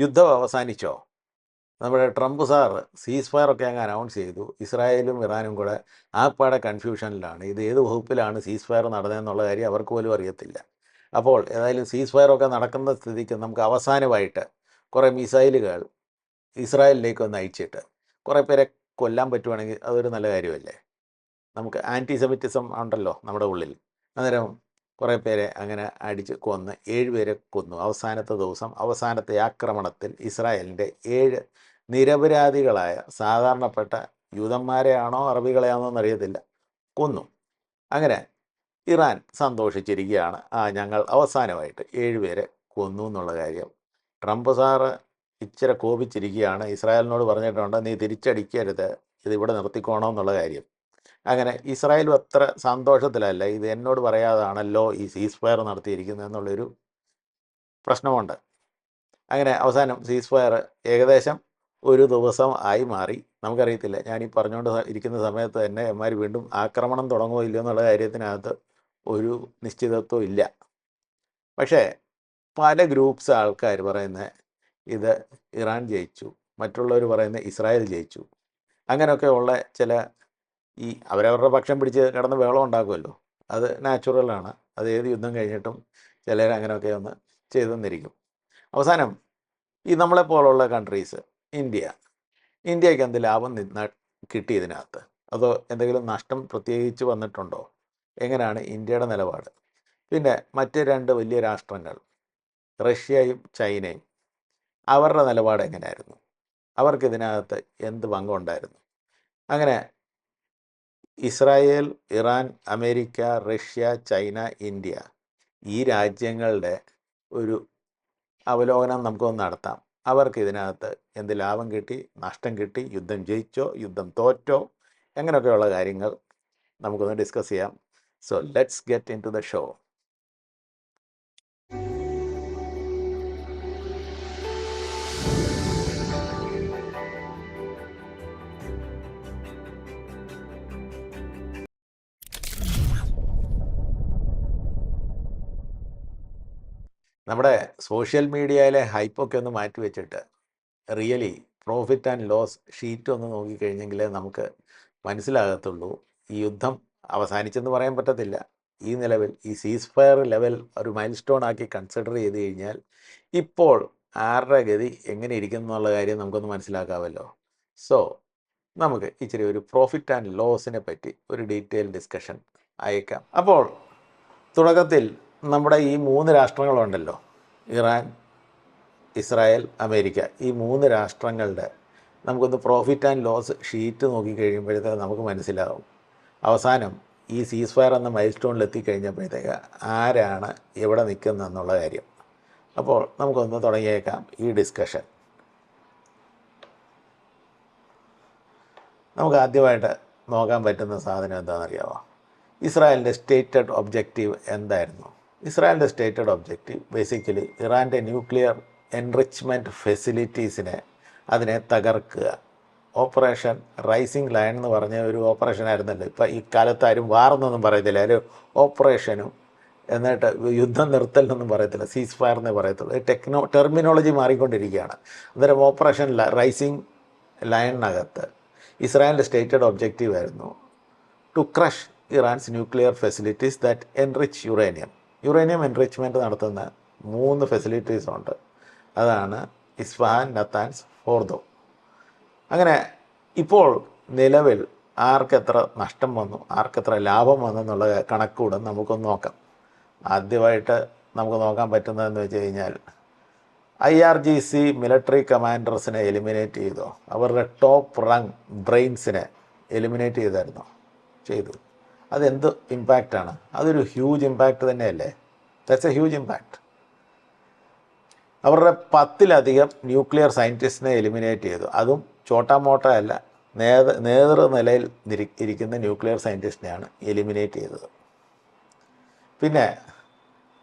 യുദ്ധം അവസാനിച്ചോ? നമ്മുടെ Trump sir സീസ് ഫയർ ഒക്കെ അങ്ങ് അനൗൺസ് ചെയ്തു. ഇസ്രായേലും ഇറാനും കൂടെ ആപ്പാടെ കൺഫ്യൂഷനിലാണ് ഇത് ഏത് വകുപ്പിലാണ് സീസ് ഫയർ നടന്നതെന്നുള്ള കാര്യം അവർക്ക് പോലും അറിയത്തില്ല. അപ്പോൾ ഏതായാലും സീസ് ഫയർ ഒക്കെ നടക്കുന്ന സ്ഥിതിക്ക് നമുക്ക് അവസാനമായിട്ട് കുറേ മിസൈലുകൾ ഇസ്രായേലിലേക്ക് ഒന്ന് അയച്ചിട്ട് കുറേ പേരെ കൊല്ലാൻ പറ്റുവാണെങ്കിൽ അതൊരു നല്ല കാര്യമല്ലേ? നമുക്ക് ആന്റി സെമിറ്റിസം ഉണ്ടല്ലോ നമ്മുടെ ഉള്ളിൽ. അന്നേരം കുറേ പേരെ അങ്ങനെ അടിച്ച് കൊന്ന് ഏഴുപേരെ കൊന്നു. അവസാനത്തെ ദിവസം അവസാനത്തെ ആക്രമണത്തിൽ ഇസ്രായേലിന്റെ ഏഴ് നിരപരാധികളായ സാധാരണപ്പെട്ട യൂതന്മാരെയാണോ അറബികളെയാണോ എന്നറിയത്തില്ല. കൊന്നു. അങ്ങനെ ഇറാൻ സന്തോഷിച്ചിരിക്കുകയാണ്. ആ ഞങ്ങൾ അവസാനമായിട്ട് ഏഴുപേരെ കൊന്നു എന്നുള്ള കാര്യം. ട്രംപ് സാറ് ഇച്ചിരി കോപിച്ചിരിക്കുകയാണ്. ഇസ്രായേലിനോട് പറഞ്ഞിട്ടുണ്ട് നീ തിരിച്ചടിക്കരുത്. ഇത് ഇവിടെ നിർത്തിക്കോണം എന്നുള്ള കാര്യം. അങ്ങനെ ഇസ്രായേലും അത്ര സന്തോഷത്തിലല്ല. ഇത് എന്നോട് പറയാതാണല്ലോ ഈ സീസ് ഫയർ നടത്തിയിരിക്കുന്നത് എന്നുള്ളൊരു പ്രശ്നമുണ്ട്. അങ്ങനെ അവസാനം സീസ് ഫയർ ഏകദേശം ഒരു ദിവസം ആയി മാറി. നമുക്കറിയത്തില്ല. ഞാൻ ഈ പറഞ്ഞുകൊണ്ട് ഇരിക്കുന്ന സമയത്ത് തന്നെ എമാർ വീണ്ടും ആക്രമണം തുടങ്ങുമോ ഇല്ലയോ എന്നുള്ള കാര്യത്തിനകത്ത് ഒരു നിശ്ചിതത്വം ഇല്ല. പക്ഷേ പല ഗ്രൂപ്പ്സ് ആൾക്കാർ പറയുന്നത് ഇത് ഇറാൻ ജയിച്ചു. മറ്റുള്ളവർ പറയുന്നത് ഇസ്രായേൽ ജയിച്ചു. അങ്ങനെയൊക്കെ ഉള്ള ചില ഈ അവരവരുടെ പക്ഷം പിടിച്ച് കിടന്ന് ബഹളം ഉണ്ടാക്കുമല്ലോ അത് നാച്ചുറലാണ് അത് ഏത് യുദ്ധം കഴിഞ്ഞിട്ടും ചിലർ അങ്ങനെയൊക്കെ ഒന്ന് ചെയ്തു തന്നിരിക്കും. അവസാനം ഈ നമ്മളെപ്പോലുള്ള കൺട്രീസ് ഇന്ത്യ. ഇന്ത്യയ്ക്ക് എന്ത് ലാഭം നിന്ന കിട്ടി ഇതിനകത്ത്? അതോ എന്തെങ്കിലും നഷ്ടം പ്രത്യേകിച്ച് വന്നിട്ടുണ്ടോ? എങ്ങനെയാണ് ഇന്ത്യയുടെ നിലപാട്? പിന്നെ മറ്റ് രണ്ട് വലിയ രാഷ്ട്രങ്ങൾ റഷ്യയും ചൈനയും അവരുടെ നിലപാട് എങ്ങനെയായിരുന്നു? അവർക്ക് ഇതിനകത്ത് എന്ത് പങ്കുണ്ടായിരുന്നു? അങ്ങനെ Israel Iran America Russia China India ഈ രാജ്യങ്ങളുടെ ഒരു അവലോകനം നമുക്കൊന്ന് നടത്താം. അവർക്ക് ഇതിനകത്ത് എന്ത് ലാഭം കിട്ടി നഷ്ടം കിട്ടി യുദ്ധം ജയിച്ചോ യുദ്ധം തോറ്റോ അങ്ങനെയൊക്കെയുള്ള കാര്യങ്ങൾ നമുക്കൊന്ന് ഡിസ്കസ് ചെയ്യാം. So let's get into the show നമ്മുടെ സോഷ്യൽ മീഡിയയിലെ ഹൈപ്പൊക്കെ ഒന്ന് മാറ്റി വെച്ചിട്ട് really profit and loss sheet ഒന്ന് നോക്കിക്കഴിഞ്ഞെങ്കിലേ നമുക്ക് മനസ്സിലാകത്തുള്ളൂ. ഈ യുദ്ധം അവസാനിച്ചെന്ന് പറയാൻ പറ്റത്തില്ല. ഈ നിലവിൽ ഈ സീസ് ഫയർ ലെവൽ ഒരു മൈൽ സ്റ്റോൺ ആക്കി കൺസിഡർ ചെയ്ത് കഴിഞ്ഞാൽ ഇപ്പോൾ ആരുടെ ഗതി എങ്ങനെ ഇരിക്കുന്നു എന്നുള്ള കാര്യം നമുക്കൊന്ന് മനസ്സിലാക്കാമല്ലോ. സോ നമുക്ക് ഇച്ചിരി ഒരു പ്രോഫിറ്റ് ആൻഡ് ലോസിനെ പറ്റി ഒരു ഡീറ്റെയിൽ ഡിസ്കഷൻ അയക്കാം. അപ്പോൾ തുടക്കത്തിൽ നമ്മുടെ ഈ മൂന്ന് രാഷ്ട്രങ്ങളുണ്ടല്ലോ. Iran Israel America. ഈ മൂന്ന് രാഷ്ട്രങ്ങളുടെ നമുക്കൊന്ന് പ്രോഫിറ്റ് ആൻഡ് ലോസ് ഷീറ്റ് നോക്കി നോക്കിക്കഴിയുമ്പോഴത്തേക്ക് നമുക്ക് മനസ്സിലാവും. അവസാനം ഈ സീസ് ഫയർ എന്ന മൈൽ സ്റ്റോണിൽ എത്തിക്കഴിഞ്ഞപ്പോഴത്തേക്ക് ആരാണ് എവിടെ നിൽക്കുന്നത് എന്നുള്ള കാര്യം. അപ്പോൾ നമുക്കൊന്ന് തുടങ്ങിയേക്കാം ഈ ഡിസ്കഷൻ നമുക്ക് ആദ്യമായിട്ട് നോക്കാൻ പറ്റുന്ന സാധനം എന്താണെന്നറിയാമോ ഇസ്രായേലിന്റെ സ്റ്റേറ്റഡ് ഒബ്ജക്റ്റീവ് എന്തായിരുന്നു? ഇസ്രായേലിന്റെ സ്റ്റേറ്റഡ് ഒബ്ജക്റ്റീവ് ബേസിക്കലി ഇറാന്റെ ന്യൂക്ലിയർ എൻറിച്ച്മെന്റ് ഫെസിലിറ്റീസിനെ അതിനെ തകർക്കുക. ഓപ്പറേഷൻ റൈസിംഗ് ലയൺ എന്ന് പറഞ്ഞ ഒരു ഓപ്പറേഷൻ ആയിരുന്നല്ലോ. ഇപ്പം ഈ കാലത്ത് ആരും വാർന്നൊന്നും പറയത്തില്ല. ഒരു ഓപ്പറേഷനും എന്നിട്ട് യുദ്ധം നിർത്തൽ എന്നൊന്നും പറയത്തില്ല. സീസ് ഫയർ എന്നേ പറയത്തുള്ളൂ. ടെക്നോ ടെർമിനോളജി മാറിക്കൊണ്ടിരിക്കുകയാണ്. അന്നേരം ഓപ്പറേഷൻ റൈസിംഗ് ലയണിനകത്ത് ഇസ്രായേലിന്റെ സ്റ്റേറ്റഡ് ഒബ്ജക്റ്റീവ് ആയിരുന്നു. To crush Iran's nuclear facilities that enrich uranium. Uranium enrichment നടത്തുന്ന മൂന്ന് ഫെസിലിറ്റീസ് ഉണ്ട്. അതാണ് ഇസ്ഫഹാൻ നത്താൻസ് ഫോർദോ. അങ്ങനെ ഇപ്പോൾ നിലവിൽ ആർക്കെത്ര നഷ്ടം വന്നു ആർക്കെത്ര ലാഭം വന്നു എന്നുള്ള കണക്കൂടെ നമുക്കൊന്ന് നോക്കാം. ആദ്യമായിട്ട് നമുക്ക് നോക്കാൻ പറ്റുന്നതെന്ന് വെച്ച് കഴിഞ്ഞാൽ I R G C military കമാൻഡേഴ്സിനെ eliminate ചെയ്തോ. അവരുടെ ടോപ്പ് റങ് ബ്രെയിൻസിനെ എലിമിനേറ്റ് ചെയ്തായിരുന്നോ ചെയ്തു. അതെന്ത് ഇമ്പാക്റ്റാണ് അതൊരു ഹ്യൂജ് ഇമ്പാക്റ്റ് തന്നെയല്ലേ? ദാറ്റ്സ് എ ഹ്യൂജ് ഇമ്പാക്റ്റ് അവരുടെ പത്തിലധികം ന്യൂക്ലിയർ സയന്റിസ്റ്റിനെ എലിമിനേറ്റ് ചെയ്തു. അതും ചോട്ടാ മോട്ട അല്ല നേത നേതൃനിലയിൽ ഇരിക്കുന്ന ന്യൂക്ലിയർ സയന്റിസ്റ്റിനെയാണ് എലിമിനേറ്റ് ചെയ്തത്. പിന്നെ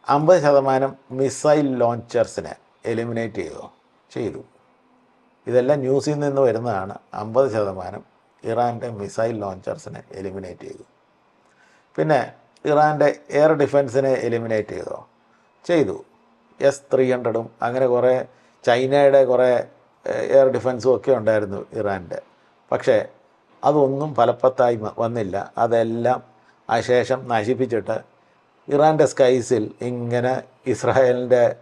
അമ്പത് ശതമാനം മിസൈൽ ലോഞ്ചേഴ്സിനെ എലിമിനേറ്റ് ചെയ്തു ചെയ്തു. ഇതെല്ലാം ന്യൂസിൽ നിന്ന് വരുന്നതാണ്. അമ്പത് ശതമാനം ഇറാന്റെ മിസൈൽ ലോഞ്ചേഴ്സിനെ എലിമിനേറ്റ് ചെയ്തു. പിന്നെ ഇറാന്റെ എയർ ഡിഫൻസിനെ എലിമിനേറ്റ് ചെയ്തോ? ചെയ്തു. എസ് ത്രീ ഹൺഡ്രഡും അങ്ങനെ കുറേ ചൈനയുടെ കുറേ എയർ ഡിഫൻസും ഒക്കെ ഉണ്ടായിരുന്നു ഇറാന്റെ. പക്ഷേ അതൊന്നും ഫലപ്രദമായി വന്നില്ല. അതെല്ലാം അശേഷം നശിപ്പിച്ചിട്ട് ഇറാന്റെ സ്കൈസിൽ ഇങ്ങനെ ഇസ്രായേലിന്റെ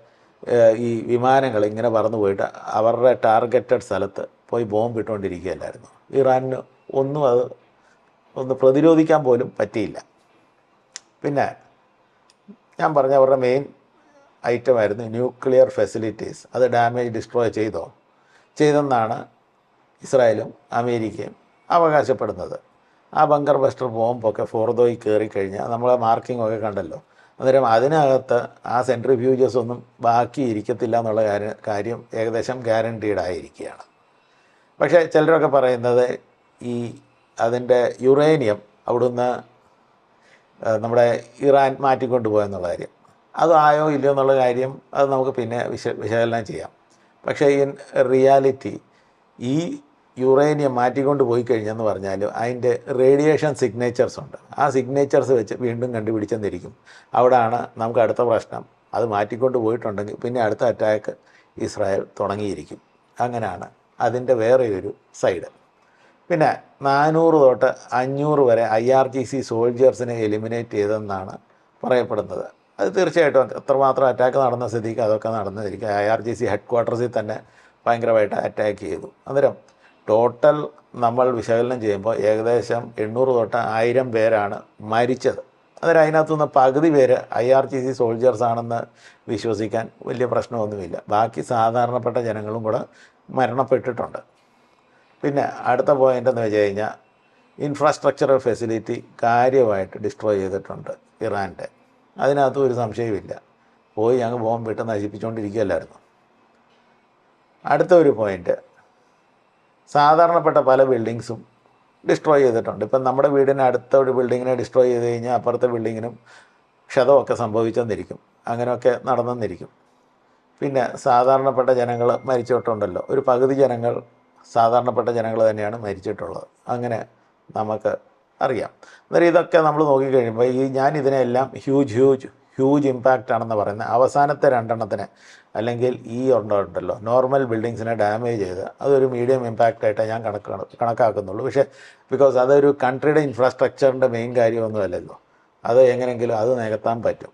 ഈ വിമാനങ്ങൾ ഇങ്ങനെ പറന്നു പോയിട്ട് അവരുടെ ടാർഗറ്റഡ് സ്ഥലത്ത് പോയി ബോംബ് ഇട്ടുകൊണ്ടിരിക്കുകയല്ലായിരുന്നു. ഇറാനിന് ഒന്നും അത് ഒന്ന് പ്രതിരോധിക്കാൻ പോലും പറ്റിയില്ല. പിന്നെ ഞാൻ പറഞ്ഞ അവരുടെ മെയിൻ ഐറ്റമായിരുന്നു ന്യൂക്ലിയർ ഫെസിലിറ്റീസ് അത് ഡാമേജ് ഡിസ്ട്രോയ് ചെയ്തോ? ചെയ്തെന്നാണ് ഇസ്രായേലും അമേരിക്കയും അവകാശപ്പെടുന്നത്. ആ ബങ്കർ ബസ്റ്റർ ബോംബൊക്കെ ഫോർദോയിൽ കയറി കഴിഞ്ഞാൽ നമ്മളെ മാർക്കിംഗ് ഒക്കെ കണ്ടല്ലോ. അന്നേരം അതിനകത്ത് ആ സെൻട്രിഫ്യൂജസ് ഒന്നും ബാക്കി ഇരിക്കത്തില്ല എന്നുള്ള കാര്യം കാര്യം ഏകദേശം ഗ്യാരണ്ടീഡ് ആയിരിക്കുകയാണ്. പക്ഷേ ചിലരൊക്കെ പറയുന്നത് ഈ അതിന്റെ യുറേനിയം അവിടുന്ന് നമ്മുടെ ഇറാൻ മാറ്റിക്കൊണ്ട് പോയെന്നുള്ള കാര്യം. അതായോ ഇല്ലയോ എന്നുള്ള കാര്യം അത് നമുക്ക് പിന്നെ വിശ വിശകലനം ചെയ്യാം. പക്ഷേ ഇൻ റിയാലിറ്റി ഈ യുറേനിയം മാറ്റിക്കൊണ്ട് പോയി കഴിഞ്ഞെന്ന് പറഞ്ഞാൽ അതിന്റെ റേഡിയേഷൻ സിഗ്നേച്ചേഴ്സ് ഉണ്ട്. ആ സിഗ്നേച്ചേഴ്സ് വെച്ച് വീണ്ടും കണ്ടുപിടിച്ചെന്നിരിക്കും. അവിടെയാണ് നമുക്ക് അടുത്ത പ്രശ്നം. അത് മാറ്റിക്കൊണ്ട് പോയിട്ടുണ്ടെങ്കിൽ പിന്നെ അടുത്ത അറ്റാക്ക് ഇസ്രായേൽ തുടങ്ങിയിരിക്കും. അങ്ങനെയാണ് അതിന്റെ വേറെ ഒരു സൈഡ്. പിന്നെ നാനൂറ് തൊട്ട് അഞ്ഞൂറ് വരെ ഐ ആർ ജി സി സോൾജിയേഴ്സിനെ എലിമിനേറ്റ് ചെയ്തെന്നാണ് പറയപ്പെടുന്നത്. അത് തീർച്ചയായിട്ടും എത്രമാത്രം അറ്റാക്ക് നടന്ന സ്ഥിതിക്ക് അതൊക്കെ നടന്നിരിക്കും I R G C head ക്വാർട്ടേഴ്സിൽ തന്നെ ഭയങ്കരമായിട്ട് അറ്റാക്ക് ചെയ്തു. അന്നേരം ടോട്ടൽ നമ്മൾ വിശകലനം ചെയ്യുമ്പോൾ ഏകദേശം എണ്ണൂറ് തൊട്ട് ആയിരം പേരാണ് മരിച്ചത്. അന്നേരം അതിനകത്തു നിന്ന് പകുതി പേര് I R G C soldiers ആണെന്ന് വിശ്വസിക്കാൻ വലിയ പ്രശ്നമൊന്നുമില്ല. ബാക്കി സാധാരണപ്പെട്ട ജനങ്ങളും കൂടെ മരണപ്പെട്ടിട്ടുണ്ട്. പിന്നെ അടുത്ത പോയിന്റ് എന്ന് വെച്ച് കഴിഞ്ഞാൽ ഇൻഫ്രാസ്ട്രക്ചറൽ ഫെസിലിറ്റി കാര്യമായിട്ട് ഡിസ്ട്രോയ് ചെയ്തിട്ടുണ്ട് ഇറാന്റെ. അതിനകത്തും ഒരു സംശയമില്ല പോയി ഞങ്ങൾ ബോംബ് വിട്ട് നശിപ്പിച്ചുകൊണ്ടിരിക്കുകയല്ലായിരുന്നു അടുത്ത ഒരു പോയിന്റ് സാധാരണപ്പെട്ട പല ബിൽഡിങ്സും ഡിസ്ട്രോയ് ചെയ്തിട്ടുണ്ട്. ഇപ്പം നമ്മുടെ വീടിന് അടുത്ത ഒരു ബിൽഡിങ്ങിനെ ഡിസ്ട്രോയ് ചെയ്ത് കഴിഞ്ഞാൽ അപ്പുറത്തെ ബിൽഡിങ്ങിനും ക്ഷതമൊക്കെ സംഭവിച്ചെന്നിരിക്കും. അങ്ങനെയൊക്കെ നടന്നെന്നിരിക്കും. പിന്നെ സാധാരണപ്പെട്ട ജനങ്ങൾ മരിച്ചിട്ടുണ്ടല്ലോ. ഒരു പകുതി ജനങ്ങൾ സാധാരണപ്പെട്ട ജനങ്ങൾ തന്നെയാണ് മരിച്ചിട്ടുള്ളത്. അങ്ങനെ നമുക്ക് അറിയാം. അന്നേരം ഇതൊക്കെ നമ്മൾ നോക്കിക്കഴിയുമ്പോൾ ഈ ഞാൻ ഇതിനെല്ലാം ഹ്യൂജ് ഹ്യൂജ് ഹ്യൂജ് ഇമ്പാക്റ്റ് ആണെന്ന് പറയുന്നത് അവസാനത്തെ രണ്ടെണ്ണത്തിന് അല്ലെങ്കിൽ ഈ ഉണ്ടല്ലോ നോർമൽ ബിൽഡിങ്സിനെ ഡാമേജ് ചെയ്ത് അതൊരു മീഡിയം ഇമ്പാക്റ്റ് ആയിട്ടേ ഞാൻ കണക്ക് കണക്കാക്കുന്നുള്ളൂ. പക്ഷേ ബിക്കോസ് അതൊരു കൺട്രിയുടെ ഇൻഫ്രാസ്ട്രക്ചറിന്റെ മെയിൻ കാര്യമൊന്നുമല്ലല്ലോ. അത് എങ്ങനെയെങ്കിലും അത് നികത്താൻ പറ്റും.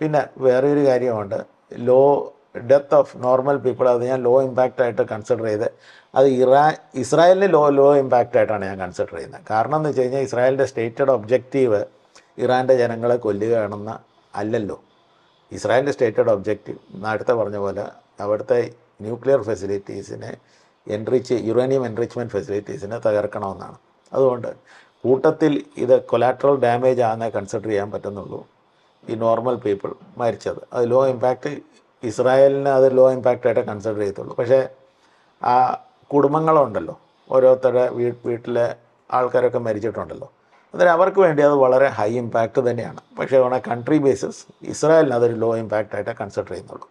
പിന്നെ വേറെ ഒരു കാര്യമുണ്ട്. Low death of normal people അത് ഞാൻ ലോ ഇമ്പാക്റ്റ് ആയിട്ട് കൺസിഡർ ചെയ്ത്. അത് ഇറാ ഇസ്രായേലിന് ലോ ലോ ഇമ്പാക്റ്റ് ആയിട്ടാണ് ഞാൻ കൺസിഡർ ചെയ്യുന്നത്. കാരണം എന്ന് വെച്ച് കഴിഞ്ഞാൽ ഇസ്രായേലിന്റെ സ്റ്റേറ്റഡ് ഒബ്ജക്റ്റീവ് ഇറാന്റെ ജനങ്ങളെ കൊല്ലുകയാണെന്ന് അല്ലല്ലോ. ഇസ്രായേലിന്റെ സ്റ്റേറ്റഡ് ഒബ്ജക്റ്റീവ് നേരത്തെ പറഞ്ഞ പോലെ അവിടുത്തെ ന്യൂക്ലിയർ ഫെസിലിറ്റീസിനെ എൻറിച്ച് യുറേനിയം എൻറിച്ച്മെന്റ് ഫെസിലിറ്റീസിനെ തകർക്കണമെന്നാണ്. അതുകൊണ്ട് കൂട്ടത്തിൽ ഇത് കൊലാട്രൽ ഡാമേജ് ആണെന്നേ കൺസിഡർ ചെയ്യാൻ പറ്റുന്നുള്ളൂ ഈ നോർമൽ പീപ്പിൾ മരിച്ചത്. അത് ലോ ഇമ്പാക്റ്റ് ഇസ്രായേലിന് അത് ലോ ഇമ്പാക്റ്റായിട്ടേ കൺസിഡർ ചെയ്യത്തുള്ളൂ. പക്ഷേ ആ കുടുംബങ്ങളുണ്ടല്ലോ. ഓരോരുത്തരുടെ വീ വീട്ടിലെ ആൾക്കാരൊക്കെ മരിച്ചിട്ടുണ്ടല്ലോ. അന്നേരം അവർക്ക് വേണ്ടി അത് വളരെ ഹൈ ഇമ്പാക്റ്റ് തന്നെയാണ്. പക്ഷേ ഓണ കൺട്രി ബേസിസ് ഇസ്രായേലിന് അതൊരു ലോ ഇമ്പാക്റ്റായിട്ടേ കൺസിഡർ ചെയ്യുന്നുള്ളൂ.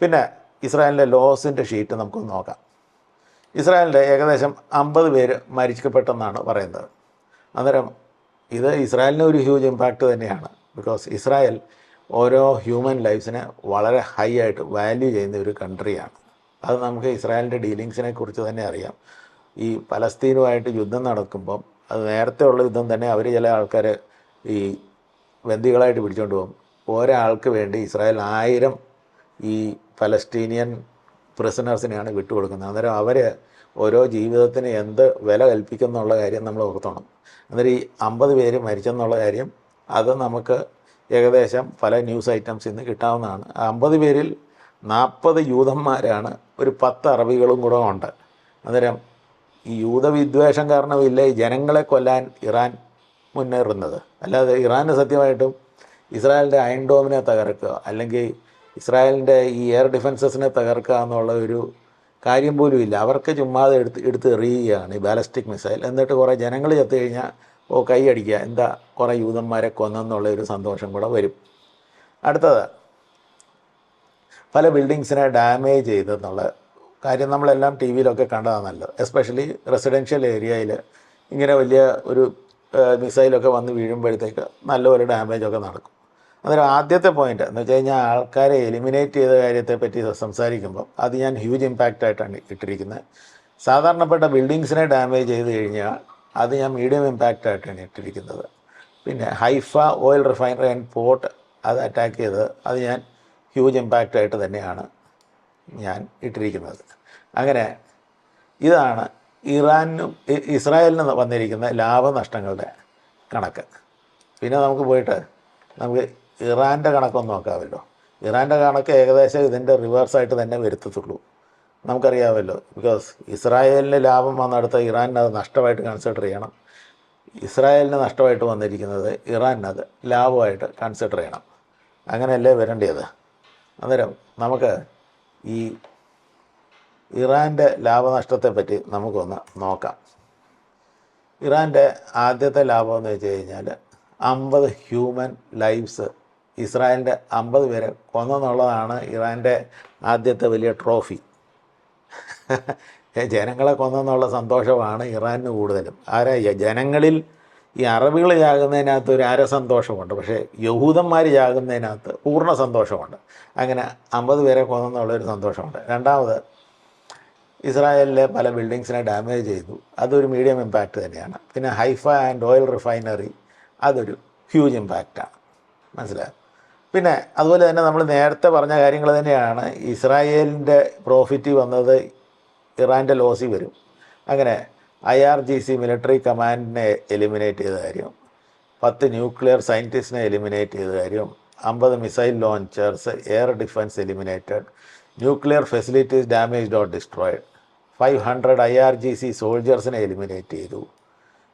പിന്നെ ഇസ്രായേലിന്റെ ലോസിന്റെ ഷീറ്റ് നമുക്കൊന്ന് നോക്കാം. ഇസ്രായേലിന്റെ ഏകദേശം അമ്പത് പേര് മരിക്കപ്പെട്ടെന്നാണ് പറയുന്നത്. അന്നേരം ഇത് ഇസ്രായേലിന് ഒരു ഹ്യൂജ് ഇമ്പാക്റ്റ് തന്നെയാണ്. ബിക്കോസ് ഇസ്രായേൽ ഓരോ ഹ്യൂമൻ ലൈഫ്സിനെ വളരെ ഹൈ ആയിട്ട് വാല്യൂ ചെയ്യുന്ന ഒരു കൺട്രിയാണ് അത് നമുക്ക് ഇസ്രായേലിന്റെ ഡീലിങ്സിനെ കുറിച്ച് തന്നെ അറിയാം. ഈ പലസ്തീനുമായിട്ട് യുദ്ധം നടക്കുമ്പം അത് നേരത്തെ ഉള്ള യുദ്ധം തന്നെ അവർ ചില ആൾക്കാരെ ഈ ബന്ദികളായിട്ട് പിടിച്ചുകൊണ്ട് പോകും. ഒരാൾക്ക് വേണ്ടി ഇസ്രായേൽ ആയിരം ഈ പലസ്തീനിയൻ പ്രിസണേഴ്സിനെയാണ് വിട്ടുകൊടുക്കുന്നത്. അന്നേരം അവർ ഓരോ ജീവിതത്തിന് എന്ത് വില കൽപ്പിക്കുന്നുള്ള കാര്യം നമ്മൾ ഓർത്തോണം. അന്നേരം ഈ അമ്പത് പേര് മരിച്ചെന്നുള്ള കാര്യം അത് നമുക്ക് ഏകദേശം പല ന്യൂസ് ഐറ്റംസ് ഇന്ന് കിട്ടാവുന്നതാണ്. അമ്പത് പേരിൽ നാൽപ്പത് യൂതന്മാരാണ് ഒരു പത്ത് അറബികളും കൂടെ ഉണ്ട്. അന്നേരം ഈ യൂതവിദ്വേഷം കാരണമില്ല ഈ ജനങ്ങളെ കൊല്ലാൻ ഇറാൻ മുന്നേറുന്നത്. അല്ലാതെ ഇറാന് സത്യമായിട്ടും ഇസ്രായേലിന്റെ അയൺ ഡോമിനെ തകർക്കുക അല്ലെങ്കിൽ ഇസ്രായേലിന്റെ ഈ എയർ ഡിഫൻസസിനെ തകർക്കുക എന്നുള്ള ഒരു കാര്യം പോലും ഇല്ല അവർക്ക് ചുമ്മാതെ എടുത്ത് എടുത്ത് എറിയുകയാണ് ഈ ബാലസ്റ്റിക് മിസൈൽ. എന്നിട്ട് കുറേ ജനങ്ങൾ ചത്തു കഴിഞ്ഞാൽ ഓ കൈ അടിക്കുക. എന്താ? കുറേ യൂതന്മാരെ കൊന്നെന്നുള്ള ഒരു സന്തോഷം കൂടെ വരും. അടുത്തത് പല ബിൽഡിങ്സിനെ ഡാമേജ് ചെയ്തെന്നുള്ള കാര്യം നമ്മളെല്ലാം ടി വിയിലൊക്കെ കണ്ടതാണ് നല്ലത്. എസ്പെഷ്യലി റെസിഡൻഷ്യൽ ഏരിയയിൽ ഇങ്ങനെ വലിയ ഒരു മിസൈലൊക്കെ വന്ന് വീഴുമ്പോഴത്തേക്ക് നല്ലപോലെ ഡാമേജ് ഒക്കെ നടക്കും. അന്നേരം ആദ്യത്തെ പോയിന്റ് എന്ന് വെച്ച് കഴിഞ്ഞാൽ ആൾക്കാരെ എലിമിനേറ്റ് ചെയ്ത കാര്യത്തെ പറ്റി സംസാരിക്കുമ്പോൾ അത് ഞാൻ ഹ്യൂജ് ഇമ്പാക്റ്റ് ആയിട്ടാണ് ഇട്ടിരിക്കുന്നത്. സാധാരണപ്പെട്ട ബിൽഡിങ്സിനെ ഡാമേജ് ചെയ്ത് കഴിഞ്ഞാൽ അത് ഞാൻ മീഡിയം ഇമ്പാക്റ്റ് ആയിട്ടാണ് ഇട്ടിരിക്കുന്നത്. പിന്നെ Haifa oil refinery and port അത് അറ്റാക്ക് ചെയ്തത് അത് ഞാൻ ഹ്യൂജ് ഇമ്പാക്റ്റ് ആയിട്ട് തന്നെയാണ് ഞാൻ ഇട്ടിരിക്കുന്നത്. അങ്ങനെ ഇതാണ് ഇറാനും ഇസ്രായേലിന് വന്നിരിക്കുന്ന ലാഭനഷ്ടങ്ങളുടെ കണക്ക്. പിന്നെ നമുക്ക് പോയിട്ട് നമുക്ക് ഇറാന്റെ കണക്കൊന്ന് നോക്കാമല്ലോ. ഇറാന്റെ കണക്ക് ഏകദേശം ഇതിന്റെ റിവേഴ്സായിട്ട് തന്നെ വരുത്തത്തുള്ളൂ. നമുക്കറിയാമല്ലോ. ബിക്കോസ് ഇസ്രായേലിന് ലാഭം വന്നെടുത്ത ഇറാനിന് അത് നഷ്ടമായിട്ട് കൺസിഡർ ചെയ്യണം. ഇസ്രായേലിന് നഷ്ടമായിട്ട് വന്നിരിക്കുന്നത് ഇറാനത് ലാഭമായിട്ട് കൺസിഡർ ചെയ്യണം. അങ്ങനെയല്ലേ വരേണ്ടത് അന്നേരം നമുക്ക് ഈ ഇറാന്റെ ലാഭനഷ്ടത്തെ പറ്റി നമുക്കൊന്ന് നോക്കാം. ഇറാന്റെ ആദ്യത്തെ ലാഭം എന്ന് വെച്ച് കഴിഞ്ഞാൽ അമ്പത് ഹ്യൂമൻ ലൈഫ്സ് ഇസ്രായേലിന്റെ അമ്പത് പേരെ കൊന്നെന്നുള്ളതാണ് ഇറാന്റെ ആദ്യത്തെ വലിയ ട്രോഫി ജനങ്ങളെ കൊന്നെന്നുള്ള സന്തോഷമാണ് ഇറാനിന് കൂടുതലും. ആരാ ജനങ്ങളിൽ ഈ അറബികൾ ചാകുന്നതിനകത്ത് ഒരു അര സന്തോഷമുണ്ട് പക്ഷേ യഹൂദന്മാർ ചാകുന്നതിനകത്ത് പൂർണ സന്തോഷമുണ്ട്. അങ്ങനെ അമ്പത് പേരെ കൊന്നെന്നുള്ളൊരു സന്തോഷമുണ്ട്. രണ്ടാമത് ഇസ്രായേലിലെ പല ബിൽഡിങ്സിനെ ഡാമേജ് ചെയ്തു. അതൊരു മീഡിയം ഇമ്പാക്റ്റ് തന്നെയാണ്. പിന്നെ ഹൈഫ ആൻഡ് ഓയിൽ റിഫൈനറി അതൊരു ഹ്യൂജ് ഇമ്പാക്റ്റാണ്. മനസ്സിലായോ? പിന്നെ അതുപോലെ തന്നെ നമ്മൾ നേരത്തെ പറഞ്ഞ കാര്യങ്ങൾ തന്നെയാണ് ഇസ്രായേലിന്റെ പ്രോഫിറ്റ് വന്നത് ഇറാന്റെ ലോസി വരും. അങ്ങനെ I R G C military കമാൻഡിനെ eliminate ചെയ്ത കാര്യം പത്ത് ന്യൂക്ലിയർ സയന്റിസ്റ്റിനെ എലിമിനേറ്റ് ചെയ്ത കാര്യം അമ്പത് missile launchers air defence eliminated nuclear facilities damaged or destroyed five hundred I R G C സോൾജേഴ്സിനെ eliminate ചെയ്തു.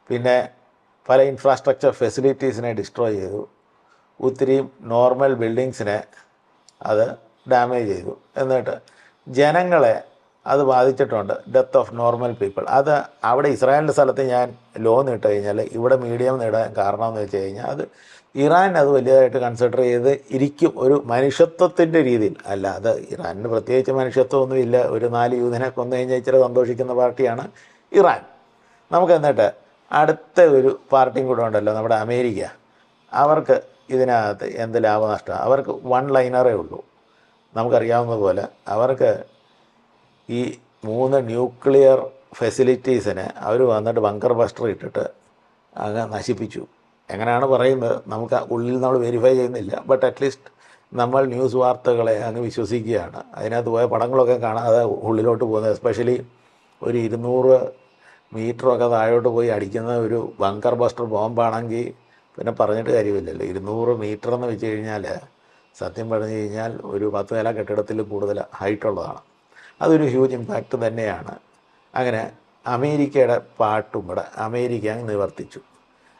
പിന്നെ പല ഇൻഫ്രാസ്ട്രക്ചർ ഫെസിലിറ്റീസിനെ ഡിസ്ട്രോയ് ചെയ്തു. ഒത്തിരി നോർമൽ ബിൽഡിങ്സിനെ അത് ഡാമേജ് ചെയ്തു. എന്നിട്ട് ജനങ്ങളെ അത് ബാധിച്ചിട്ടുണ്ട്. ഡെത്ത് ഓഫ് നോർമൽ പീപ്പിൾ അത് അവിടെ ഇസ്രായേലിന്റെ സ്ഥലത്ത് ഞാൻ ലോ നീട്ട് കഴിഞ്ഞാൽ ഇവിടെ മീഡിയം നേടാൻ കാരണം എന്ന് വെച്ച് കഴിഞ്ഞാൽ അത് ഇറാൻ അത് വലിയതായിട്ട് കൺസിഡർ ചെയ്ത് ഇരിക്കും ഒരു മനുഷ്യത്വത്തിന്റെ രീതിയിൽ. അല്ല അത് ഇറാനിന് പ്രത്യേകിച്ച് മനുഷ്യത്വമൊന്നുമില്ല ഒരു നാല് യൂതിനെ കൊന്നു കഴിഞ്ഞാൽ ഇച്ചിരി സന്തോഷിക്കുന്ന പാർട്ടിയാണ് ഇറാൻ. നമുക്ക് എന്നിട്ട് അടുത്ത ഒരു പാർട്ടിയും കൂടെ ഉണ്ടല്ലോ നമ്മുടെ അമേരിക്ക. അവർക്ക് ഇതിനകത്ത് എന്ത് ലാഭനഷ്ടം? അവർക്ക് വൺ ലൈനറേ ഉള്ളൂ. നമുക്കറിയാവുന്നതുപോലെ അവർക്ക് ഈ മൂന്ന് ന്യൂക്ലിയർ ഫെസിലിറ്റീസിനെ അവർ വന്നിട്ട് ബങ്കർ ബസ്റ്റർ ഇട്ടിട്ട് അങ്ങ് നശിപ്പിച്ചു. എങ്ങനെയാണ് പറയുന്നത്? നമുക്ക് ഉള്ളിൽ നമ്മൾ വെരിഫൈ ചെയ്യുന്നില്ല. ബട്ട് അറ്റ്ലീസ്റ്റ് നമ്മൾ ന്യൂസ് വാർത്തകളെ അങ്ങ് വിശ്വസിക്കുകയാണ്. അതിനകത്ത് പോയ പടങ്ങളൊക്കെ കാണാതെ ഉള്ളിലോട്ട് പോകുന്നത്. എസ്പെഷ്യലി ഒരു ഇരുന്നൂറ് മീറ്ററൊക്കെ താഴോട്ട് പോയി അടിക്കുന്ന ഒരു ബങ്കർ ബസ്റ്റർ ബോംബാണെങ്കിൽ പിന്നെ പറഞ്ഞിട്ട് കാര്യമില്ലല്ലോ. ഇരുന്നൂറ് മീറ്റർ എന്ന് വെച്ച് കഴിഞ്ഞാൽ സത്യം പറഞ്ഞു കഴിഞ്ഞാൽ ഒരു പത്ത് നില കെട്ടിടത്തിൽ കൂടുതൽ ഹൈറ്റുള്ളതാണ്. അതൊരു ഹ്യൂജ് ഇമ്പാക്റ്റ് തന്നെയാണ്. അങ്ങനെ അമേരിക്കയുടെ പാട്ടും കൂടെ അമേരിക്ക അങ്ങ് നിവർത്തിച്ചു.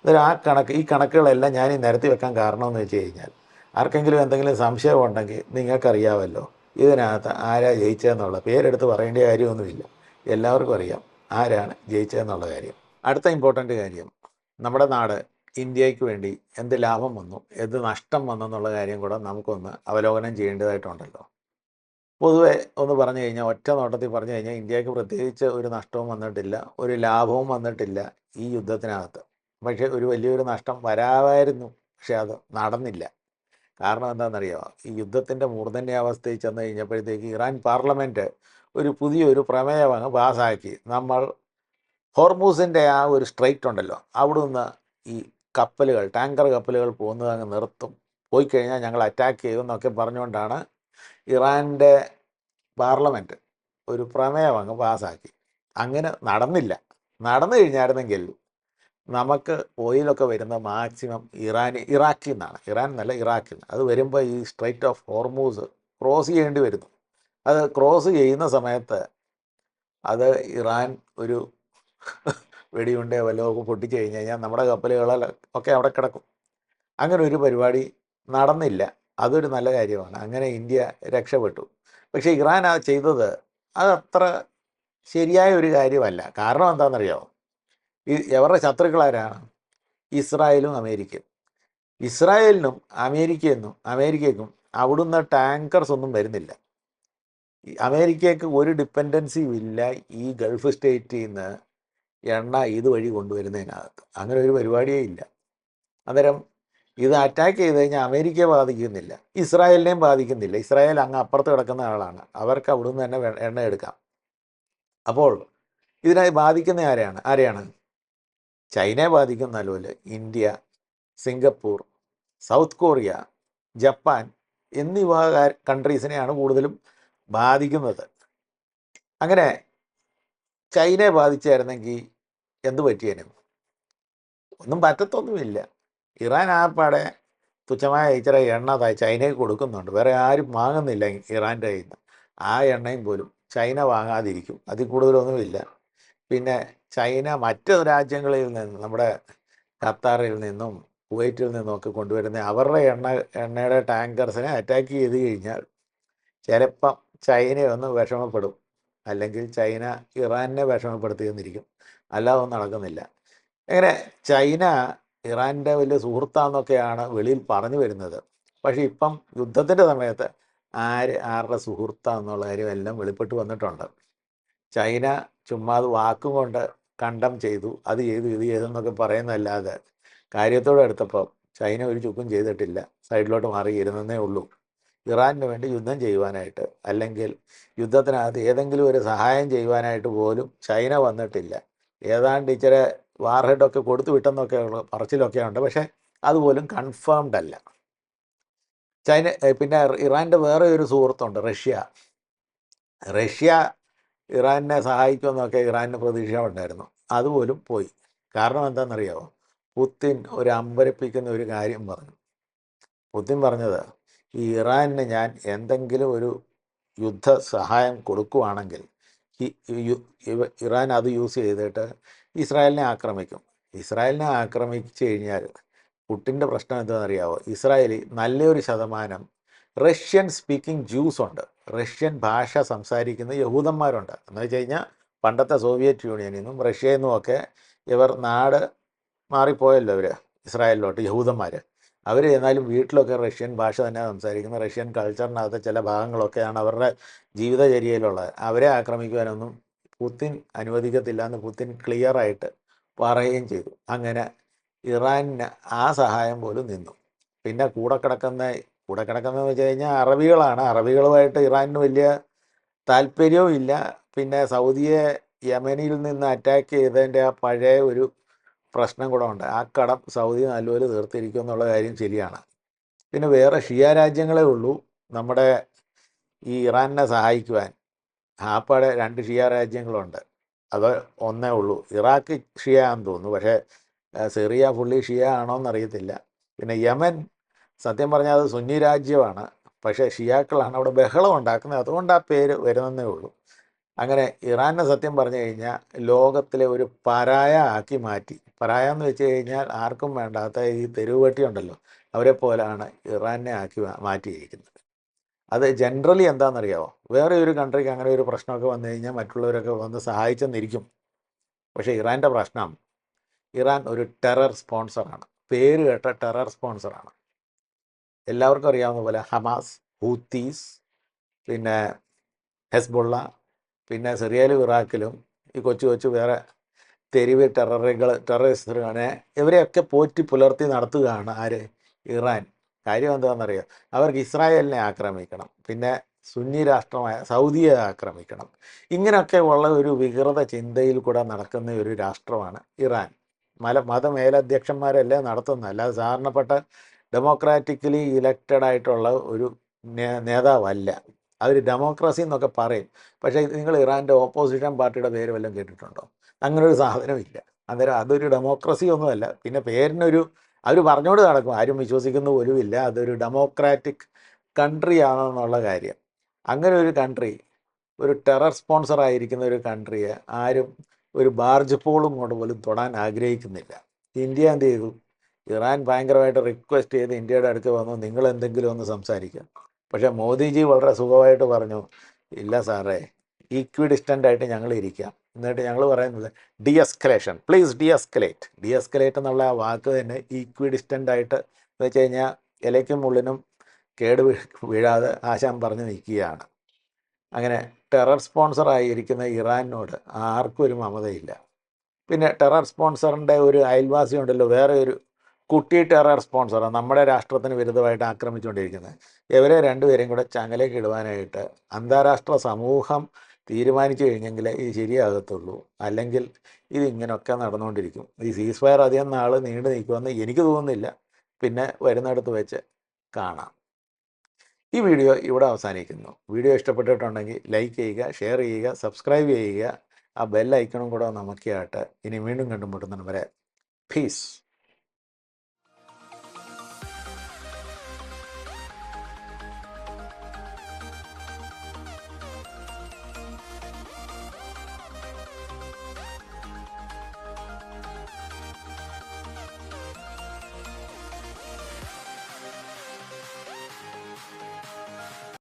അതൊരു ആ കണക്ക് ഈ കണക്കുകളെല്ലാം ഞാൻ ഈ നിരത്തി വെക്കാൻ കാരണമെന്ന് വെച്ച് കഴിഞ്ഞാൽ ആർക്കെങ്കിലും എന്തെങ്കിലും സംശയം ഉണ്ടെങ്കിൽ നിങ്ങൾക്കറിയാമല്ലോ. ഇതിനകത്ത് ആരാ ജയിച്ചതെന്നുള്ള പേരെടുത്ത് പറയേണ്ട കാര്യമൊന്നുമില്ല. എല്ലാവർക്കും അറിയാം ആരാണ് ജയിച്ചതെന്നുള്ള കാര്യം. അടുത്ത ഇമ്പോർട്ടന്റ് കാര്യം നമ്മുടെ നാട് ഇന്ത്യയ്ക്ക് വേണ്ടി എന്ത് ലാഭം വന്നു എന്ത് നഷ്ടം വന്നു എന്നുള്ള കാര്യം കൂടെ നമുക്കൊന്ന് അവലോകനം ചെയ്യേണ്ടതായിട്ടുണ്ടല്ലോ. പൊതുവെ ഒന്ന് പറഞ്ഞു കഴിഞ്ഞാൽ ഒറ്റ നോട്ടത്തിൽ പറഞ്ഞു കഴിഞ്ഞാൽ ഇന്ത്യയ്ക്ക് പ്രത്യേകിച്ച് ഒരു നഷ്ടവും വന്നിട്ടില്ല ഒരു ലാഭവും വന്നിട്ടില്ല ഈ യുദ്ധത്തിനകത്ത്. പക്ഷേ ഒരു വലിയൊരു നഷ്ടം വരാമായിരുന്നു പക്ഷേ അത് നടന്നില്ല. കാരണം എന്താണെന്നറിയാമോ ഈ യുദ്ധത്തിന്റെ മൂർധന്യ അവസ്ഥയിൽ ചെന്ന് കഴിഞ്ഞപ്പോഴത്തേക്ക് ഇറാൻ പാർലമെന്റ് ഒരു പുതിയൊരു പ്രമേയം അങ്ങ് പാസ്സാക്കി നമ്മൾ ഹോർമൂസിന്റെ ആ ഒരു സ്ട്രൈറ്റ് ഉണ്ടല്ലോ അവിടെ നിന്ന് ഈ കപ്പലുകൾ ടാങ്കർ കപ്പലുകൾ പോകുന്നത് അങ്ങ് നിർത്തും. പോയി കഴിഞ്ഞാൽ ഞങ്ങൾ അറ്റാക്ക് ചെയ്യുമെന്നൊക്കെ പറഞ്ഞുകൊണ്ടാണ് ഇറാന്റെ പാർലമെന്റ് ഒരു പ്രമേയം അങ്ങ് പാസ്സാക്കി അങ്ങനെ നടന്നില്ല. നടന്നു കഴിഞ്ഞായിരുന്നെങ്കിൽ നമുക്ക് ഓയിലൊക്കെ വരുന്ന മാക്സിമം ഇറാൻ ഇറാഖിൽ നിന്നാണ്. ഇറാൻ എന്നല്ല ഇറാഖിൽ നിന്ന്. അത് വരുമ്പോൾ ഈ സ്ട്രൈറ്റ് ഓഫ് ഹോർമൂസ് ക്രോസ് ചെയ്യേണ്ടി വരുന്നു. അത് ക്രോസ് ചെയ്യുന്ന സമയത്ത് അത് ഇറാൻ ഒരു വെടിയുണ്ടേ വല്ലതും പൊട്ടിച്ച് കഴിഞ്ഞ് കഴിഞ്ഞാൽ നമ്മുടെ കപ്പലുകളൊക്കെ അവിടെ കിടക്കും. അങ്ങനെ ഒരു പരിപാടി നടന്നില്ല. അതൊരു നല്ല കാര്യമാണ്. അങ്ങനെ ഇന്ത്യ രക്ഷപ്പെട്ടു. പക്ഷേ ഇറാൻ ആ ചെയ്തത് അതത്ര ശരിയായ ഒരു കാര്യമല്ല. കാരണം എന്താണെന്നറിയോ? ഈ അവരുടെ ശത്രുക്കളാരാണ് ഇസ്രായേലും അമേരിക്കയും. ഇസ്രായേലിനും അമേരിക്കയെന്നും അമേരിക്കയ്ക്കും അവിടുന്ന് ടാങ്കർസ് ഒന്നും വരുന്നില്ല. അമേരിക്കയ്ക്ക് ഒരു ഡിപ്പെൻഡൻസിയും ഇല്ല ഈ ഗൾഫ് സ്റ്റേറ്റിൽ നിന്ന് എണ്ണ ഇതുവഴി കൊണ്ടുവരുന്നതിനകത്ത്. അങ്ങനെ ഒരു പരിപാടിയേ ഇല്ല. അന്നേരം ഇത് അറ്റാക്ക് ചെയ്ത് കഴിഞ്ഞാൽ അമേരിക്കയെ ബാധിക്കുന്നില്ല. ഇസ്രായേലിനെയും ബാധിക്കുന്നില്ല. ഇസ്രായേൽ അങ്ങ് അപ്പുറത്ത് കിടക്കുന്ന ആളാണ്. അവർക്ക് അവിടെ നിന്ന് തന്നെ എണ്ണ എടുക്കാം. അപ്പോൾ ഇതിനായി ബാധിക്കുന്ന ആരെയാണ്? ആരെയാണ്? ചൈനയെ ബാധിക്കുന്ന അതുപോലെ India Singapore South Korea Japan എന്നീ കൺട്രീസിനെയാണ് കൂടുതലും ബാധിക്കുന്നത്. അങ്ങനെ ചൈനയെ ബാധിച്ചായിരുന്നെങ്കിൽ എന്ത് പറ്റിയേനും? ഒന്നും പറ്റത്തൊന്നുമില്ല. ഇറാൻ ആർപ്പാടെ തുച്ഛമായ ഇച്ചിരി എണ്ണ ചൈനയ്ക്ക് കൊടുക്കുന്നുണ്ട്. വേറെ ആരും വാങ്ങുന്നില്ല ഇറാന്റെ കയ്യിൽ നിന്ന് ആ എണ്ണയും പോലും ചൈന വാങ്ങാതിരിക്കും. അതിൽ കൂടുതലൊന്നുമില്ല. പിന്നെ ചൈന മറ്റ് രാജ്യങ്ങളിൽ നിന്ന് നമ്മുടെ ഖത്താറിൽ നിന്നും കുവൈറ്റിൽ നിന്നുമൊക്കെ കൊണ്ടുവരുന്ന അവരുടെ എണ്ണ എണ്ണയുടെ ടാങ്കർസിനെ അറ്റാക്ക് ചെയ്ത് കഴിഞ്ഞാൽ ചിലപ്പം ചൈനയൊന്ന് വിഷമപ്പെടും. അല്ലെങ്കിൽ ചൈന ഇറാനെ വിഷമപ്പെടുത്തിയെന്നിരിക്കും. അല്ലാതെ ഒന്നും നടക്കുന്നില്ല. അങ്ങനെ ചൈന ഇറാന്റെ വലിയ സുഹൃത്താന്നൊക്കെയാണ് വെളിയിൽ പറഞ്ഞു വരുന്നത്. പക്ഷേ ഇപ്പം യുദ്ധത്തിന്റെ സമയത്ത് ആര് ആരുടെ സുഹൃത്താന്നുള്ള കാര്യം എല്ലാം വെളിപ്പെട്ട് വന്നിട്ടുണ്ട്. ചൈന ചുമ്മാ അത് വാക്കും കൊണ്ട് കണ്ടം ചെയ്തു. അത് ചെയ്തു ഇത് ചെയ്തെന്നൊക്കെ പറയുന്നതല്ലാതെ കാര്യത്തോടെ എടുത്തപ്പോൾ ചൈന ഒരു ചുക്കും ചെയ്തിട്ടില്ല. സൈഡിലോട്ട് മാറി ഇരുന്നേ ഉള്ളൂ. ഇറാനിന് വേണ്ടി യുദ്ധം ചെയ്യുവാനായിട്ട് അല്ലെങ്കിൽ യുദ്ധത്തിനകത്ത് ഏതെങ്കിലും ഒരു സഹായം ചെയ്യുവാനായിട്ട് പോലും ചൈന വന്നിട്ടില്ല. ഏതാണ്ട് ഇച്ചിരി വാർഹെഡൊക്കെ കൊടുത്തു വിട്ടെന്നൊക്കെ ഉള്ള പറച്ചിലൊക്കെ ഉണ്ട്. പക്ഷേ അതുപോലും കൺഫേംഡ് അല്ല. ചൈന പിന്നെ ഇറാന്റെ വേറെ ഒരു സുഹൃത്തുണ്ട് റഷ്യ. റഷ്യ ഇറാനെ സഹായിക്കുമെന്നൊക്കെ ഇറാന് പ്രതീക്ഷ ഉണ്ടായിരുന്നു അതുപോലും പോയി. കാരണം എന്താണെന്നറിയാമോ പുത്തിൻ ഒരു അമ്പരപ്പിക്കുന്ന ഒരു കാര്യം പറഞ്ഞു. പുത്തിൻ പറഞ്ഞത് ഈ ഇറാനിന് ഞാൻ എന്തെങ്കിലും ഒരു യുദ്ധ സഹായം കൊടുക്കുവാണെങ്കിൽ ഇറാൻ അത് യൂസ് ചെയ്തിട്ട് ഇസ്രായേലിനെ ആക്രമിക്കും. ഇസ്രായേലിനെ ആക്രമിച്ചു കഴിഞ്ഞാൽ പുട്ടിന്റെ പ്രശ്നം എന്താണെന്ന് എന്താണെന്നറിയാവോ? ഇസ്രായേലിൽ നല്ലൊരു ശതമാനം റഷ്യൻ സ്പീക്കിംഗ് ജ്യൂസ് ഉണ്ട്. റഷ്യൻ ഭാഷ സംസാരിക്കുന്ന യഹൂദന്മാരുണ്ട്. എന്ന് വെച്ച് കഴിഞ്ഞാൽ പണ്ടത്തെ സോവിയറ്റ് യൂണിയനിൽ നിന്നും റഷ്യയിൽ നിന്നുമൊക്കെ ഇവർ നാട് മാറിപ്പോയല്ലോ ഇവർ ഇസ്രായേലിലോട്ട് യഹൂദന്മാർ അവർ എന്നാലും വീട്ടിലൊക്കെ റഷ്യൻ ഭാഷ തന്നെ സംസാരിക്കുന്ന. റഷ്യൻ കൾച്ചറിനകത്ത് ചില ഭാഗങ്ങളൊക്കെയാണ് അവരുടെ ജീവിതചര്യയിലുള്ളത്. അവരെ ആക്രമിക്കുവാനൊന്നും പുത്തിൻ അനുവദിക്കത്തില്ല എന്ന് പുത്തിൻ ക്ലിയറായിട്ട് പറയുകയും ചെയ്തു. അങ്ങനെ ഇറാനിന് ആ സഹായം പോലും നിന്നു. പിന്നെ കൂടെ കിടക്കുന്ന കൂടെ കിടക്കുന്നതെന്ന് വെച്ച് കഴിഞ്ഞാൽ അറബികളാണ്. അറബികളുമായിട്ട് ഇറാനിന് വലിയ താല്പര്യവും ഇല്ല. പിന്നെ സൗദിയെ യമനിൽ നിന്ന് അറ്റാക്ക് ചെയ്തതിന്റെ ആ പഴയ ഒരു പ്രശ്നം കൂടെ ഉണ്ട്. ആ കടം സൗദി നല്ലപോലെ തീർത്തിരിക്കും എന്നുള്ള കാര്യം ശരിയാണ്. പിന്നെ വേറെ ഷിയ രാജ്യങ്ങളേ ഉള്ളൂ. നമ്മുടെ ഈ ഇറാനിനെ സഹായിക്കുവാൻ ആപ്പാടെ രണ്ട് ഷിയ രാജ്യങ്ങളുണ്ട്. അത് ഒന്നേ ഉള്ളൂ. ഇറാഖ് ഷിയ ആണെന്ന് തോന്നുന്നു. പക്ഷേ സിറിയ ഫുള്ളി ഷിയ ആണോ എന്നറിയത്തില്ല പിന്നെ യമൻ സത്യം പറഞ്ഞാൽ അത് സുന്നി രാജ്യമാണ്. പക്ഷേ ഷിയാക്കളാണ് അവിടെ ബഹളം ഉണ്ടാക്കുന്നത്. അതുകൊണ്ട് ആ പേര് വരുന്നതേ ഉള്ളൂ. അങ്ങനെ ഇറാനെ സത്യം പറഞ്ഞു കഴിഞ്ഞാൽ ലോകത്തിലെ ഒരു പരായ ആക്കി മാറ്റി. പരായ എന്ന് വെച്ച് കഴിഞ്ഞാൽ ആർക്കും വേണ്ടാത്ത ഈ തെരുവുപട്ടി ഉണ്ടല്ലോ അവരെ പോലാണ് ഇറാനെ ആക്കി മാറ്റിയിരിക്കുന്നത്. അത് ജനറലി എന്താണെന്നറിയാമോ വേറെ ഒരു കൺട്രിക്ക് അങ്ങനെ ഒരു പ്രശ്നമൊക്കെ വന്നു കഴിഞ്ഞാൽ മറ്റുള്ളവരൊക്കെ വന്ന് സഹായിച്ചെന്നിരിക്കും. പക്ഷേ ഇറാന്റെ പ്രശ്നം ഇറാൻ ഒരു ടെറർ സ്പോൺസറാണ് പേര് കേട്ട ടെറർ സ്പോൺസറാണ് എല്ലാവർക്കും അറിയാവുന്ന പോലെ ഹമാസ് ഹൂത്തീസ് പിന്നെ ഹെസ്ബുള്ള പിന്നെ സിറിയയിലും ഇറാഖിലും ഈ കൊച്ചു കൊച്ചു വേറെ തെരുവ് ടെററുകൾ ടെററിസ്റ്ററുകളെ ഇവരെയൊക്കെ പോറ്റി പുലർത്തി നടത്തുകയാണ് ആര്? ഇറാൻ. കാര്യം എന്താണെന്നറിയോ? അവർക്ക് ഇസ്രായേലിനെ ആക്രമിക്കണം പിന്നെ സുന്നി രാഷ്ട്രമായ സൗദിയെ ആക്രമിക്കണം. ഇങ്ങനെയൊക്കെ ഉള്ള ഒരു വികൃത ചിന്തയിൽ കൂടെ നടക്കുന്ന ഒരു രാഷ്ട്രമാണ് ഇറാൻ. മല മത മതമേലധ്യക്ഷന്മാരല്ലേ നടത്തുന്നത്? അല്ലാതെ സാധാരണപ്പെട്ട ഡെമോക്രാറ്റിക്കലി ഇലക്റ്റഡ് ആയിട്ടുള്ള ഒരു നേതാവല്ല. അവർ ഡെമോക്രസി എന്നൊക്കെ പറയും. പക്ഷേ നിങ്ങൾ ഇറാന്റെ ഓപ്പോസിഷൻ പാർട്ടിയുടെ പേര് വല്ലതും കേട്ടിട്ടുണ്ടോ? അങ്ങനെ ഒരു സാധനമില്ല. അന്നേരം അതൊരു ഡെമോക്രസി ഒന്നുമല്ല. പിന്നെ പേരിനൊരു അവർ പറഞ്ഞുകൊണ്ട് നടക്കും. ആരും വിശ്വസിക്കുന്ന പോലുമില്ല. അതൊരു ഡെമോക്രാറ്റിക് കൺട്രി ആണെന്നുള്ള കാര്യം. അങ്ങനെ ഒരു കൺട്രി ഒരു ടെറർ സ്പോൺസർ ആയിരിക്കുന്ന ഒരു കൺട്രിയെ ആരും ഒരു ബാർജ് പോളും കൊണ്ട് പോലും തൊടാൻ ആഗ്രഹിക്കുന്നില്ല. ഇന്ത്യ എന്ത് ചെയ്തു? ഇറാൻ ഭയങ്കരമായിട്ട് റിക്വസ്റ്റ് ചെയ്ത് ഇന്ത്യയുടെ അടുത്ത് വന്നു നിങ്ങൾ എന്തെങ്കിലും ഒന്ന് സംസാരിക്കുക പക്ഷേ മോദിജി വളരെ സുഖമായിട്ട് പറഞ്ഞു ഇല്ല സാറേ ഈക്വി ഡിസ്റ്റന്റ് ആയിട്ട് ഞങ്ങൾ ഇരിക്കുക എന്നിട്ട് ഞങ്ങൾ പറയുന്നത് de-escalation please de-escalate de-escalate എന്നുള്ള ആ വാക്ക് തന്നെ ഈക്വി ഡിസ്റ്റന്റ് ആയിട്ട് എന്ന് വെച്ച് കഴിഞ്ഞാൽ ഇലയ്ക്കും ഉള്ളിനും കേട് വീഴാതെ ആശാൻ പറഞ്ഞു നിൽക്കുകയാണ്. അങ്ങനെ ടെറർ സ്പോൺസറായിരിക്കുന്ന ഇറാനോട് ആർക്കും ഒരു മമതയില്ല. പിന്നെ ടെറർ സ്പോൺസറിന്റെ ഒരു അയൽവാസി ഉണ്ടല്ലോ വേറെ ഒരു കുട്ടി ടെറർ സ്പോൺസറാണ് നമ്മുടെ രാഷ്ട്രത്തിന് വിരുദ്ധമായിട്ട് ആക്രമിച്ചുകൊണ്ടിരിക്കുന്നത്. ഇവരെ രണ്ടുപേരെയും കൂടെ ചങ്ങലേക്ക് ഇടുവാനായിട്ട് അന്താരാഷ്ട്ര സമൂഹം തീരുമാനിച്ചു കഴിഞ്ഞെങ്കിൽ ഇത് ശരിയാകത്തുള്ളൂ. അല്ലെങ്കിൽ ഇത് ഇങ്ങനെയൊക്കെ നടന്നുകൊണ്ടിരിക്കും ഈ സീസ് ഫയർ അധികം നാൾ നീണ്ടു നിൽക്കുമെന്ന് എനിക്ക് തോന്നുന്നില്ല. പിന്നെ വരുന്നിടത്ത് വെച്ച് കാണാം. ഈ വീഡിയോ ഇവിടെ അവസാനിക്കുന്നു. വീഡിയോ ഇഷ്ടപ്പെട്ടിട്ടുണ്ടെങ്കിൽ ലൈക്ക് ചെയ്യുക ഷെയർ ചെയ്യുക സബ്സ്ക്രൈബ് ചെയ്യുക. ആ ബെൽ ഐക്കണും കൂടെ നമുക്കായിട്ട് ഇനി വീണ്ടും കണ്ടുമുട്ടുന്നവരെ പീസ്